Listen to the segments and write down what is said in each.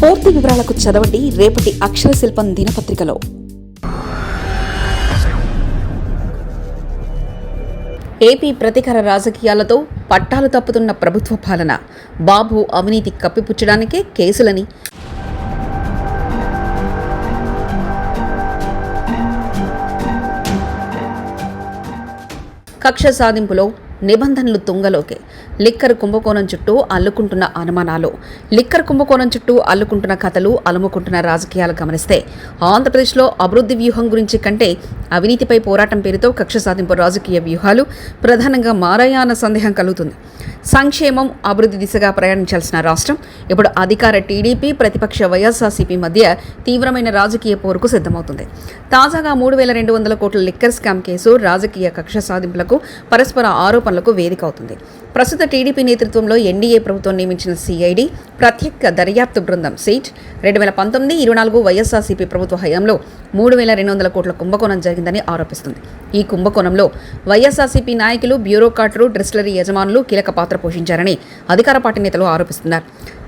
పూర్తి వివరాలకు చదవండి రేపటి అక్షర శిల్పం దినపత్రికలో. ఏపీ ప్రతికర రాజకీయాలతో పట్టాలు తప్పుతున్న ప్రభుత్వ పాలన. బాబు అవినీతి కప్పిపుచ్చడానికే కేసులని. కక్ష సాధింపులో నిబంధనలు తుంగలోకే. లిక్కర్ కుంభకోణం చుట్టూ అల్లుకుంటున్న అనుమానాలు. లిక్కర్ కుంభకోణం చుట్టూ అల్లుకుంటున్న కథలు అలుముకుంటున్న రాజకీయాలు గమనిస్తే ఆంధ్రప్రదేశ్లో అభివృద్ధి వ్యూహం గురించి కంటే అవినీతిపై పోరాటం పేరుతో కక్ష సాధింపు రాజకీయ వ్యూహాలు ప్రధానంగా మారాయా అన్న సందేహం కలుగుతుంది. సంక్షేమం అభివృద్ధి దిశగా ప్రయాణించాల్సిన రాష్ట్రం ఇప్పుడు అధికార టీడీపీ ప్రతిపక్ష వైఎస్ఆర్సీపీ మధ్య తీవ్రమైన రాజకీయ పోరుకు సిద్ధమవుతుంది. తాజాగా మూడు వేల రెండు వందల కోట్ల లిక్కర్ స్కామ్ కేసు రాజకీయ కక్ష సాధింపులకు పరస్పర ఆరోపణలకు వేదిక అవుతుంది. ప్రస్తుత టీడీపీ నేతృత్వంలో ఎన్డీఏ ప్రభుత్వం నియమించిన సిఐడి ప్రత్యేక దర్యాప్తు బృందం సీట్. రెండు వేల పంతొమ్మిది ఇరవై నాలుగు వైఎస్ఆర్సీపీ ప్రభుత్వ హయాంలో మూడు వేల రెండు వందల కోట్ల కుంభకోణం జరిగిందని ఆరోపిస్తుంది. ఈ కుంభకోణంలో వైఎస్ఆర్సీపీ నాయకులు బ్యూరోక్రాట్లు డ్రిస్లరీ యజమానులు కీలక పాత్ర పోషించారని అధికార పార్టీ నేతలు ఆరోపిస్తున్నారు.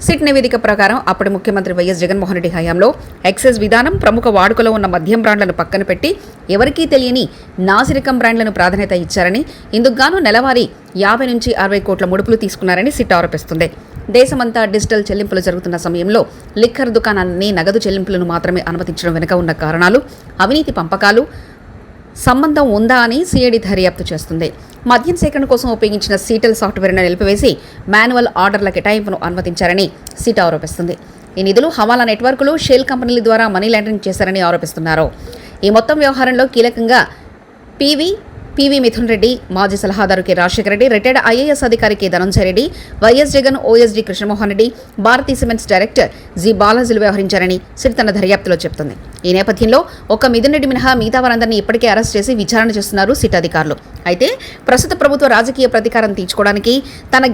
సిట్ నివేదిక ప్రకారం అప్పటి ముఖ్యమంత్రి వైఎస్ జగన్మోహన్ రెడ్డి హయాంలో ఎక్సైజ్ విధానం ప్రముఖ వాడుకలో ఉన్న మద్యం బ్రాండ్లను పక్కన పెట్టి ఎవరికీ తెలియని నాసిరకం బ్రాండ్లను ప్రాధాన్యత ఇచ్చారని ఇందుకుగాను నెలవారీ యాభై నుంచి అరవై కోట్ల ముడుపులు తీసుకున్నారని సిట్ ఆరోపిస్తుంది. దేశమంతా డిజిటల్ చెల్లింపులు జరుగుతున్న సమయంలో లిక్కర్ దుకాణాన్ని నగదు చెల్లింపులను మాత్రమే అనుమతించడం వెనుక ఉన్న కారణాలు అవినీతి పంపకాలు సంబంధం ఉందా అని సిఐడి దర్యాప్తు చేస్తుంది. మద్యం సేకరణ కోసం ఉపయోగించిన సీటల్ సాఫ్ట్వేర్ను నిలిపివేసి మాన్యువల్ ఆర్డర్ల కేటాయింపును అనుమతించారని సీట్ ఆరోపిస్తుంది. ఈ నిధులు హవాలా నెట్వర్క్లు షేల్ కంపెనీల ద్వారా మనీ లాండరింగ్ చేశారని ఆరోపిస్తున్నారు. ఈ మొత్తం వ్యవహారంలో కీలకంగా పీవీ పివి మిథున్ రెడ్డి మాజీ సలహాదారు K Rajasekhara Reddy retired IAS అధికారి K Dhananjaya Reddy YS Jagan OSD Krishnamohan Reddy Bharathi cements director G బాలాజీలు వ్యవహరించారని సిట్ తన దర్యాప్తులో చెబుతుంది ఈ నేపథ్యంలో ఒక్క మిథున్ రెడ్డి మినహా మిగతా వారందరినీ ఇప్పటికే అరెస్ట్ చేసి విచారణ చేస్తున్నారు సిట్ అధికారులు. అయితే ప్రస్తుత ప్రభుత్వ రాజకీయ ప్రతీకారం తీర్చుకోవడానికి తన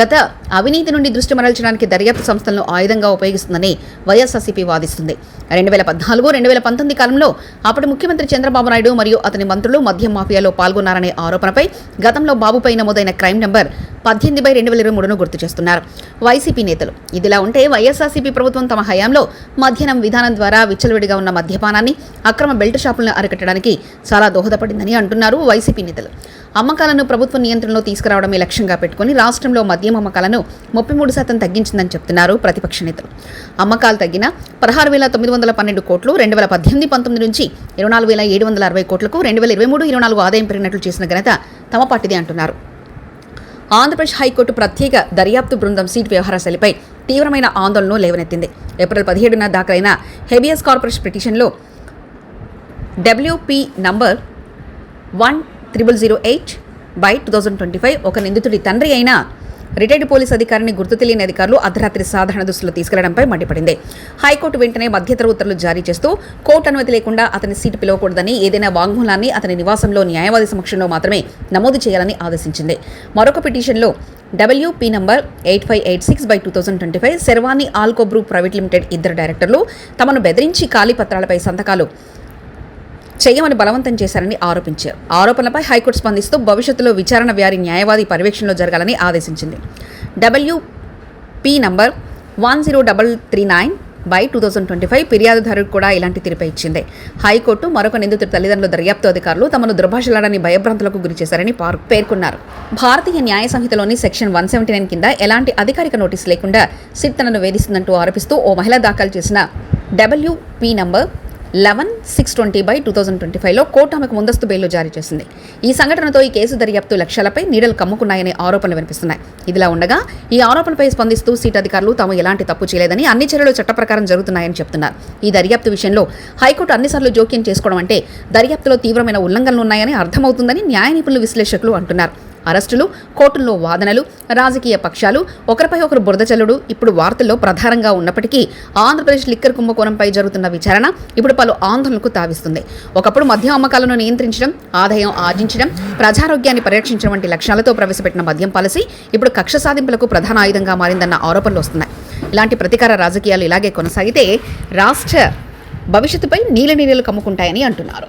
గత అవినీతి నుండి దృష్టి మరల్చడానికి దర్యాప్తు సంస్థలను ఆయుధంగా ఉపయోగిస్తుందని వైఎస్ఆర్సీపీ వాదిస్తుంది. రెండు వేల పద్నాలుగు రెండు వేల పంతొమ్మిది కాలంలో అప్పటి ముఖ్యమంత్రి చంద్రబాబు నాయుడు మరియు అతని మంత్రులు మద్యం మాఫియాలో పాల్గొన్నారనే ఆరోపణపై గతంలో బాబుపై నమోదైన క్రైమ్ నెంబర్ పద్దెనిమిది బై రెండు వేల ఇరవై మూడును గుర్తు చేస్తున్నారు వైసీపీ నేతలు. ఇదిలా ఉంటే వైఎస్ఆర్సీపీ ప్రభుత్వం తమ హయాంలో మధ్యాహ్నం విధానం ద్వారా విచ్చలవిడిగా ఉన్న మద్యపానాన్ని అక్రమ బెల్ట్ షాపులను అరికట్టడానికి చాలా దోహదపడిందని అంటున్నారు వైసీపీ నేతలు. అమ్మకాలను ప్రభుత్వ నియంత్రణలో తీసుకురావడమే లక్ష్యంగా పెట్టుకుని రాష్ట్రంలో మద్యం అమ్మకాలను ముప్పై మూడు శాతం తగ్గించిందని చెప్తున్నారు ప్రతిపక్ష నేతలు. అమ్మకాలు తగ్గిన పదహారు వేల తొమ్మిది వందల పన్నెండు కోట్లు రెండు వేల పద్దెనిమిది పంతొమ్మిది నుంచి ఇరవై నాలుగు వేల ఏడు వందల అరవై కోట్లకు రెండు వేల ఇరవై మూడు ఇరవై నాలుగు ఆదాయం పెరిగినట్లు చేసిన ఘనత తమ పార్టీదే అంటున్నారు. ఆంధ్రప్రదేశ్ హైకోర్టు ప్రత్యేక దర్యాప్తు బృందం సీట్ వ్యవహారశైలిపై తీవ్రమైన ఆందోళనను లేవనెత్తింది. ఏప్రిల్ పదిహేడున దాఖలైన హెబియస్ కార్పొరేషన్ పిటిషన్లో WP number one triple zero eight by two thousand twenty five ఒక నిందితుడి తండ్రి అయిన రిటైర్డ్ పోలీస్ అధికారిని గుర్తు తెలియని అధికారులు అర్ధరాత్రి సాధారణ దుస్తులు తీసుకెళ్ళడంపై మండిపడింది. హైకోర్టు వెంటనే మధ్యంతర ఉత్తర్వులు జారీ చేస్తూ కోర్టు అనుమతి లేకుండా అతని సీటు పిలవకూడదని ఏదైనా వాంగ్మూలాన్ని అతని నివాసంలో న్యాయవాది సమక్షంలో మాత్రమే నమోదు చేయాలని ఆదేశించింది. మరొక పిటిషన్లో WP number eight five eight six by two thousand twenty five Sharvani Alco group private limited ఇద్దరు డైరెక్టర్లు తమను బెదిరించి ఖాళీ పత్రాలపై సంతకాలు చేయమని బలవంతం చేశారని ఆరోపించారు. ఆరోపణలపై హైకోర్టు స్పందిస్తూ భవిష్యత్తులో విచారణ వ్యారి న్యాయవాది పర్యవేక్షణలో జరగాలని ఆదేశించింది. W P number one zero double three nine by two thousand twenty five ఫిర్యాదుదారుడు కూడా ఇలాంటి తీర్పు ఇచ్చింది. హైకోర్టు మరొక నిందితుడి తల్లిదండ్రుల దర్యాప్తు అధికారులు తమను దుర్భాషలాడని భయభ్రాంతులకు గురి చేశారని పేర్కొన్నారు. భారతీయ న్యాయ సంహితలోని సెక్షన్ వన్ సెవెంటీ నైన్ కింద ఎలాంటి అధికారిక నోటీస్ లేకుండా సిట్ తనను వేధిస్తుందంటూ ఆరోపిస్తూ ఓ మహిళ దాఖలు చేసిన WP number eleven six twenty by two thousand twenty ఫైవ్లో కోర్టు ఆమెకు ముందస్తు బెయిల్ జారీ చేసింది. ఈ సంఘటనతో ఈ కేసు దర్యాప్తు లక్ష్యాలపై నీడలు కమ్ముకున్నాయనే ఆరోపణలు వినిపిస్తున్నాయి. ఇదిలా ఉండగా ఈ ఆరోపణలపై స్పందిస్తూ సీట్ అధికారులు తాము ఎలాంటి తప్పు చేయలేదని అన్ని చర్యలు చట్టప్రకారం జరుగుతున్నాయని చెప్తున్నారు. ఈ దర్యాప్తు విషయంలో హైకోర్టు అన్నిసార్లు జోక్యం చేసుకోవడం అంటే దర్యాప్తులో తీవ్రమైన ఉల్లంఘనలు ఉన్నాయని అర్థమవుతుందని న్యాయ నిపుణులు విశ్లేషకులు అంటున్నారు. అరెస్టులు కోర్టుల్లో వాదనలు రాజకీయ పక్షాలు ఒకరిపై ఒకరు బురద చల్లుడు ఇప్పుడు వార్తల్లో ప్రధానంగా ఉన్నప్పటికీ ఆంధ్రప్రదేశ్ లిక్కర్ కుంభకోణంపై జరుగుతున్న విచారణ ఇప్పుడు పలు ఆందోళనకు తావిస్తుంది. ఒకప్పుడు మద్యం అమ్మకాలను నియంత్రించడం ఆదాయం ఆర్జించడం ప్రజారోగ్యాన్ని పరిరక్షించడం వంటి లక్ష్యాలతో ప్రవేశపెట్టిన మద్యం పాలసీ ఇప్పుడు కక్ష సాధింపులకు ప్రధాన ఆయుధంగా మారిందన్న ఆరోపణలు వస్తున్నాయి. ఇలాంటి ప్రతీకార రాజకీయాలు ఇలాగే కొనసాగితే రాష్ట్ర భవిష్యత్తుపై నీల నీళ్ళు కమ్ముకుంటాయని అంటున్నారు.